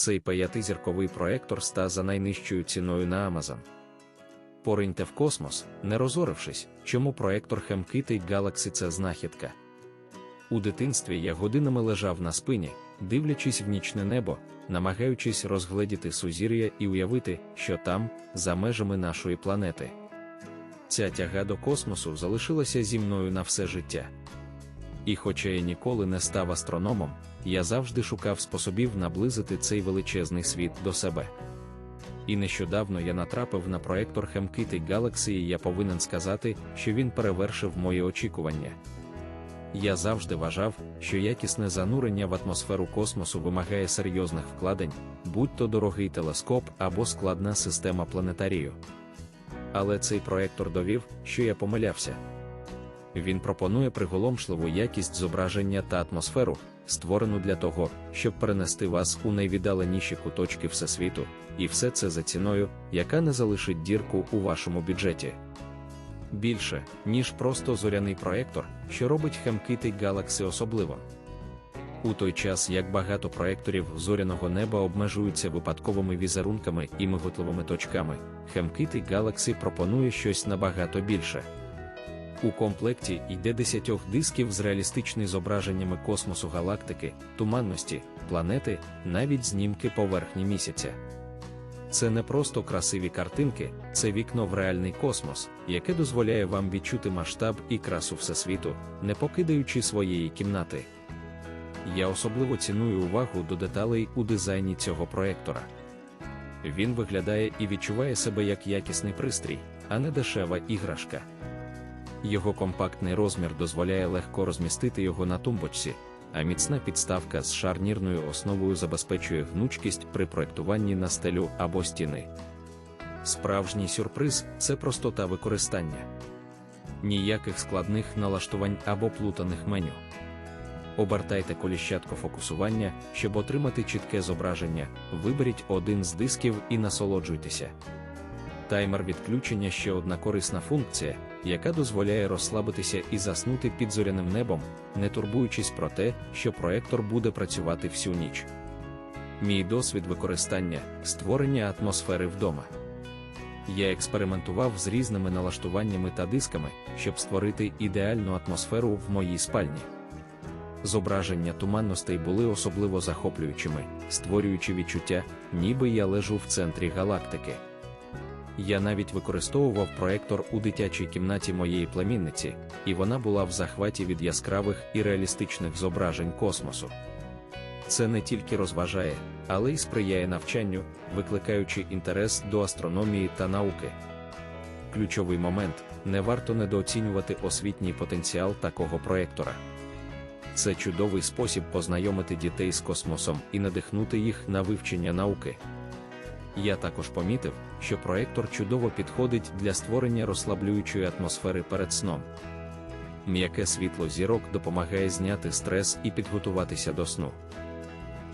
Цей п'ятизірковий проектор ста за найнижчою ціною на Amazon. Пориньте в космос, не розорившись, чому проектор HemKit Galaxy це знахідка. У дитинстві я годинами лежав на спині, дивлячись в нічне небо, намагаючись розгледіти сузір'я і уявити, що там, за межами нашої планети. Ця тяга до космосу залишилася зі мною на все життя. І хоча я ніколи не став астрономом, я завжди шукав способів наблизити цей величезний світ до себе. І нещодавно я натрапив на проектор HemKit Galaxy і я повинен сказати, що він перевершив мої очікування. Я завжди вважав, що якісне занурення в атмосферу космосу вимагає серйозних вкладень, будь то дорогий телескоп або складна система планетарію. Але цей проектор довів, що я помилявся. Він пропонує приголомшливу якість зображення та атмосферу, створену для того, щоб перенести вас у найвіддаленіші куточки всесвіту, і все це за ціною, яка не залишить дірку у вашому бюджеті. Більше, ніж просто зоряний проектор, що робить HemKit Galaxy особливим. У той час як багато проекторів зоряного неба обмежуються випадковими візерунками і миготливими точками, HemKit Galaxy пропонує щось набагато більше. У комплекті йде 10 дисків з реалістичними зображеннями космосу галактики, туманності, планети, навіть знімки поверхні місяця. Це не просто красиві картинки, це вікно в реальний космос, яке дозволяє вам відчути масштаб і красу Всесвіту, не покидаючи своєї кімнати. Я особливо ціную увагу до деталей у дизайні цього проектора. Він виглядає і відчуває себе як якісний пристрій, а не дешева іграшка. Його компактний розмір дозволяє легко розмістити його на тумбочці, а міцна підставка з шарнірною основою забезпечує гнучкість при проектуванні на стелю або стіни. Справжній сюрприз це простота використання. Ніяких складних налаштувань або плутаних меню. Обертайте коліщатко фокусування, щоб отримати чітке зображення, виберіть один з дисків і насолоджуйтеся. Таймер відключення ще одна корисна функція, яка дозволяє розслабитися і заснути під зоряним небом, не турбуючись про те, що проектор буде працювати всю ніч. Мій досвід використання створення атмосфери вдома. Я експериментував з різними налаштуваннями та дисками, щоб створити ідеальну атмосферу в моїй спальні. Зображення туманностей були особливо захоплюючими, створюючи відчуття, ніби я лежу в центрі галактики. Я навіть використовував проектор у дитячій кімнаті моєї племінниці, і вона була в захваті від яскравих і реалістичних зображень космосу. Це не тільки розважає, але й сприяє навчанню, викликаючи інтерес до астрономії та науки. Ключовий момент не варто недооцінювати освітній потенціал такого проектора. Це чудовий спосіб познайомити дітей з космосом і надихнути їх на вивчення науки. Я також помітив, що проектор чудово підходить для створення розслаблюючої атмосфери перед сном. М'яке світло зірок допомагає зняти стрес і підготуватися до сну.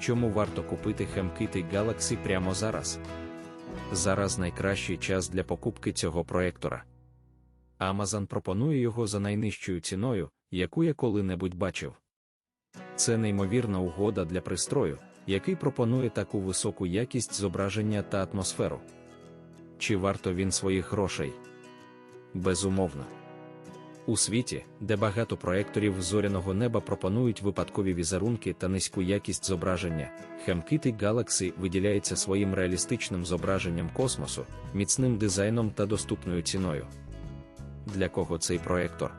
Чому варто купити HemKit Galaxy прямо зараз? Зараз найкращий час для покупки цього проектора. Amazon пропонує його за найнижчою ціною, яку я коли-небудь бачив. Це неймовірна угода для пристрою, який пропонує таку високу якість зображення та атмосферу. Чи варто він своїх грошей? Безумовно. У світі, де багато проекторів зоряного неба пропонують випадкові візерунки та низьку якість зображення, HemKit Galaxy виділяється своїм реалістичним зображенням космосу, міцним дизайном та доступною ціною. Для кого цей проектор?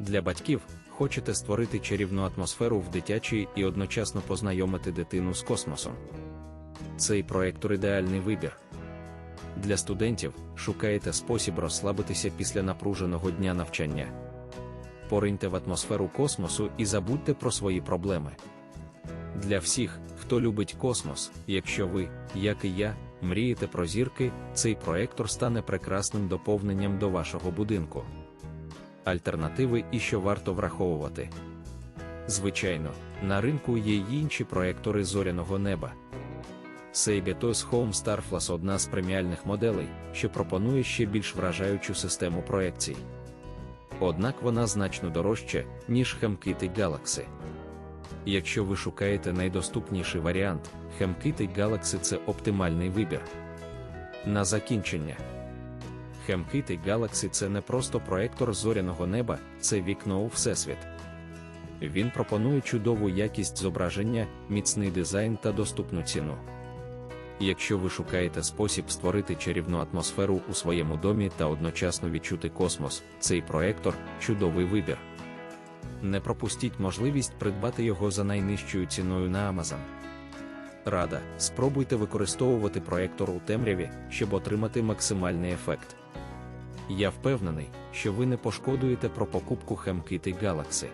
Для батьків, хочете створити чарівну атмосферу в дитячій і одночасно познайомити дитину з космосом. Цей проектор ідеальний вибір. Для студентів шукаєте спосіб розслабитися після напруженого дня навчання. Пориньте в атмосферу космосу і забудьте про свої проблеми. Для всіх, хто любить космос, якщо ви, як і я, мрієте про зірки, цей проектор стане прекрасним доповненням до вашого будинку альтернативи і що варто враховувати. Звичайно, на ринку є й інші проектори зоряного неба. Seibetos Home Starflash одна з преміальних моделей, що пропонує ще більш вражаючу систему проекцій. Однак вона значно дорожча, ніж HemKit Galaxy. Якщо ви шукаєте найдоступніший варіант, HemKit Galaxy це оптимальний вибір. На закінчення. HemKit Galaxy це не просто проектор зоряного неба, це вікно у всесвіт. Він пропонує чудову якість зображення, міцний дизайн та доступну ціну. Якщо ви шукаєте спосіб створити чарівну атмосферу у своєму домі та одночасно відчути космос, цей проектор чудовий вибір. Не пропустіть можливість придбати його за найнижчою ціною на Amazon. Рада, спробуйте використовувати проектор у темряві, щоб отримати максимальний ефект. Я впевнений, що ви не пошкодуєте про покупку HemKit Galaxy.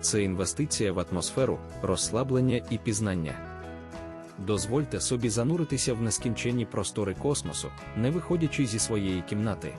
Це інвестиція в атмосферу, розслаблення і пізнання. Дозвольте собі зануритися в нескінченні простори космосу, не виходячи зі своєї кімнати.